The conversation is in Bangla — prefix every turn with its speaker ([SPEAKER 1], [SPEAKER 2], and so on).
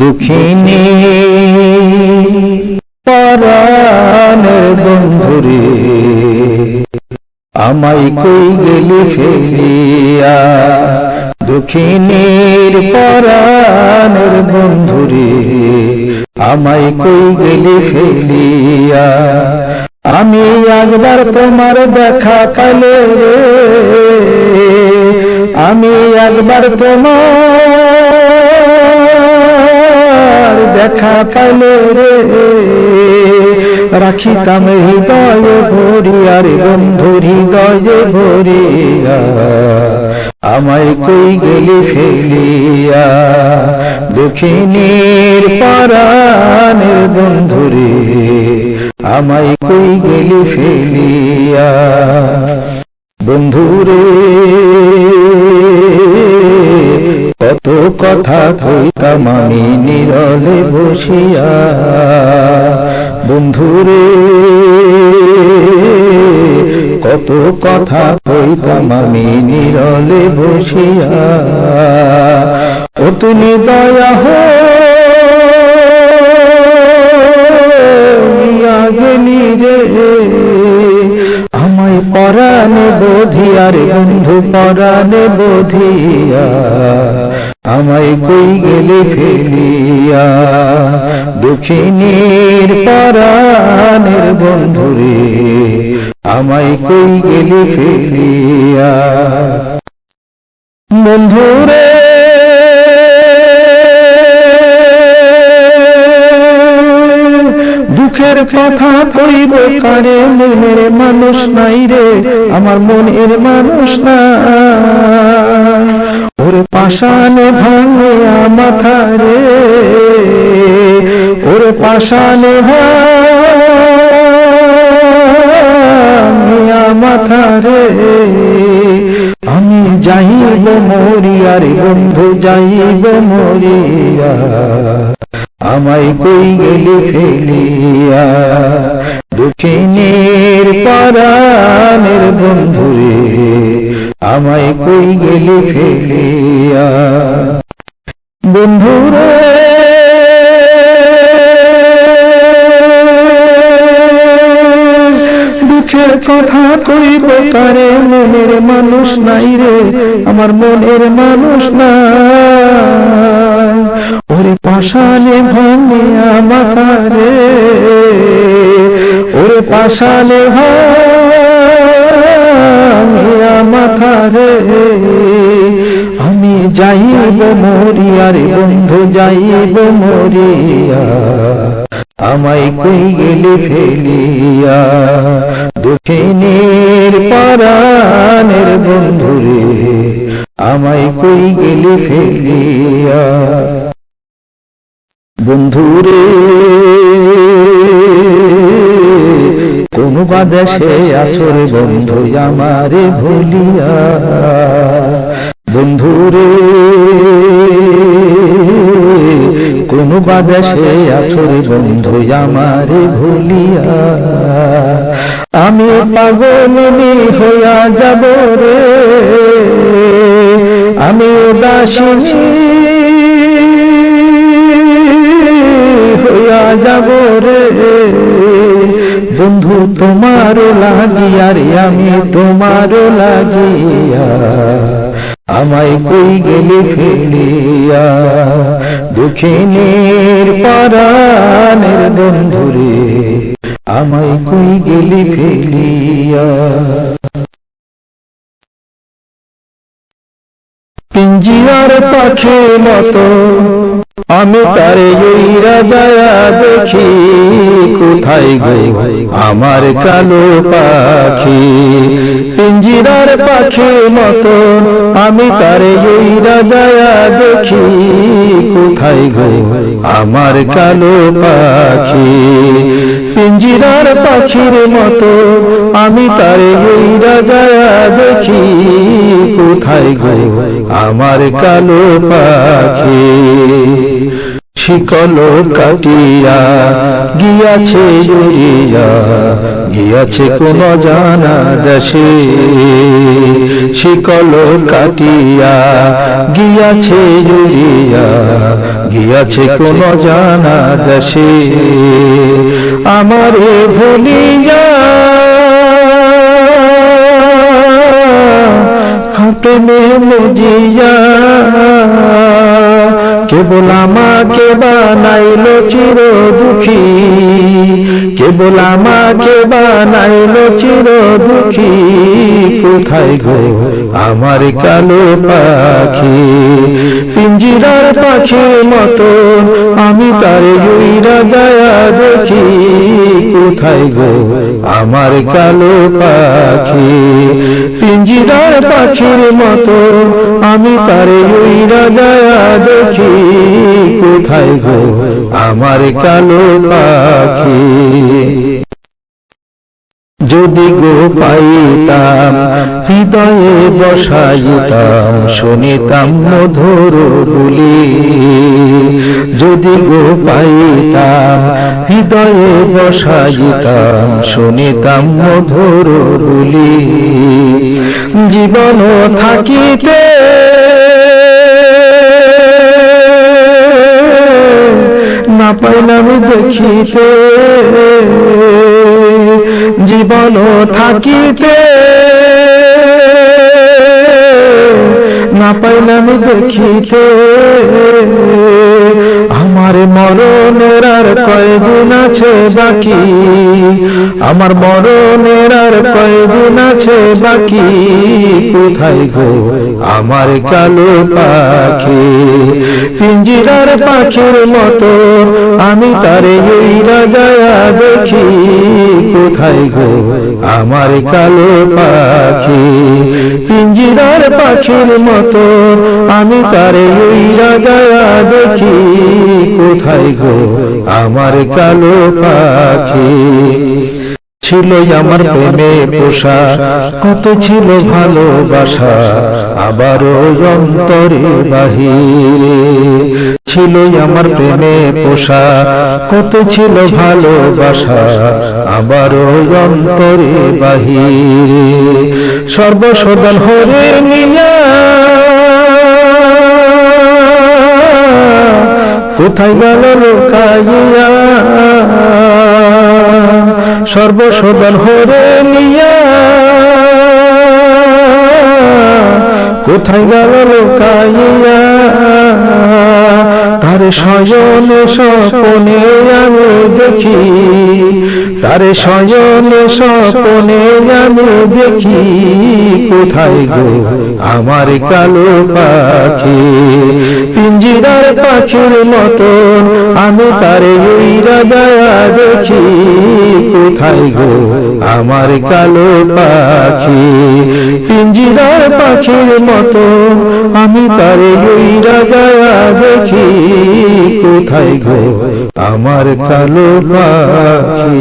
[SPEAKER 1] দুঃখিনী পরাণের বন্ধুরে, আমায় কই গেলি ফেলিয়া? দুঃখিনীর পরাণের বন্ধুরে, আমায় কই গেলি ফেলিয়া? আমি একবার তোমার দেখা পেলে রে, আমি একবার তোমার দেখা পেলে রে। রাখিতাম হৃদয়ে ভরিয়া রে বন্ধু হৃদয়ে ভরিয়া আমায় কই গেলি ফেলিয়া? দুঃখিনীর পরাণের বন্ধুরে আমায় কই গেলি ফেলিয়া? বন্ধুরে কত কথা কইতাম আমি নিরলে বসিয়া। বন্ধুরে, কত কথা কইতাম আমি নিরলে বসিয়া। ও তুমি দয়া হো আমায় পরাণে বোধিয়া রে বন্ধু, পরাণে বোধিয়া। আমায় কই গেলে ফেলিয়া? দুঃখিনীর পরাণের বন্ধুরে আমায় কই গেলে ফেলিয়া? বন্ধুরে দুঃখের কথা কইব কারে মনের মানুষ নাই রে, আমার মনের মানুষ না ওরে পাশানে ভাঙে মাথা রে ওরে পাশানে ভাঙে মাথা রে আমি যাইব মরিয়া রে বন্ধু, যাইব মরিয়া, আমায় কই গেলি ফেলিয়া? দুঃখিনীর পরাণের বন্ধুরে আমায় কই গেলি ফেলিয়া? বন্ধুরে, দুঃখের কথা কইব কারে? মনের মানুষ নাই রে, আমার মনের মানুষ নাই। ওরে পাশানে ভাঙে মাথা রে, ওরে পাশানে ভাঙে যাইব মরিয়া রে বন্ধু, যাইব মরিয়া। আমায় কই গেলে ফেলিয়া? দুঃখিনীর পরাণের বন্ধুরে আমায় কই গেলে ফেলিয়া? বন্ধুরে কোন বাদেশে আছর বন্ধু, আমারে ভুলিয়া। বন্ধুরে, কোন বাদেশে আছর বন্ধু আমারে ভুলিয়া। আমি পাগলনি হইয়া যাব রে, আমি উদাসিনী হইয়া যাব রে। বন্ধু তোমার লাগিয়া রে, আমি তোমার লাগিয়া। আমায় কই গেলি ফেলিয়া? দুঃখিনীর পরাণের বন্ধুরে আমায় কই গেলি ফেলিয়া? পিঞ্জিয়ার পাখি মতো আমি তারে এই রাজায়া দেখি, কোথায় গো আমার কালো পাখি? পিঞ্জিরার পাখি মতো, আমি তারে এই রাজায়া দেখি। কোথায় গো আমার কালো পাখি? পিঞ্জিরার পাখির মতো, আমি তারে এই রাজায়া দেখি। কোথায় গো আমার কালো পাখি? শিকল কাটিয়া, গিয়াছে জুড়িয়া গিয়াছে কোন জানা দেশে। শিকল কাটিয়া, গিয়াছে জুড়িয়া গিয়াছে কোন জানা দেশে। আমারে ভুলিয়া খাটে মজিয়া কেবল আমাকে বানাইল চির দুঃখী কেবল আমাকে বানাইল চির দুঃখী কোথায় গো আমার কালো পাখি? পিঞ্জিরার পাখির মতো আমি তার জুইরা গায়া দেখি। কোথায় গো আমার কালো পাখি। পিঞ্জিরার পাখির মতো আমি তারে গায়া দেখি। কোথায় গো আমার কালো পাখি। যদি গো পাইতাম, হৃদয়ে বসাইতাম, শুনিতাম মধুর বলি। যদি গো পাইতাম, হৃদয়ে বসাইতাম, শুনিতাম মধুর বলি। জীবন থাকিতে না পাইলাম দেখিতে। জীবন থাকিতে না পাইলাম দেখিতে। আমার মরণের আর কয়দিন আছে বাকি? আমার মরণের আর কয়দিন আছে বাকি? কোথায় গো আমার কালো পাখি? পিঞ্জিরার পাখির মতো আমি তারে উইরা গায়া দেখি কোথায় গো আমার কালো পাখি। পিঞ্জিরার পাখির মতো আমি তারে উইরা গায়া দেখি। কোথায় গো আমার কালো পাখি? ছিল আমার প্রেমে পোষা, কত ছিল ভালোবাসা, আবারও অন্তরে বাহিরে। ছিল আমার প্রেমে পোষা, কত ছিল ভালোবাসা, আবারও অন্তরে বাহিরে। সর্বসদল হরে নিয়া কোথায় গেল লোকাইয়া? সর্বসদল হরে নিয়া কোথায় গেল লোকাইয়া? তারে সয়ন স্বপনে আমি দেখি। তার সয়ন স্বপনে দেখি কোথায় গো আমার কালো পাখি। পিঞ্জিরার পাখির মতো আমি তারে উইরা গায়া দেখি। কোথায় গো আমার কালো পাখি? পিঞ্জিরার পাখির মতো আমি তারে উইরা গায়া দেখি। কোথায় গো আমার কালো পাখি?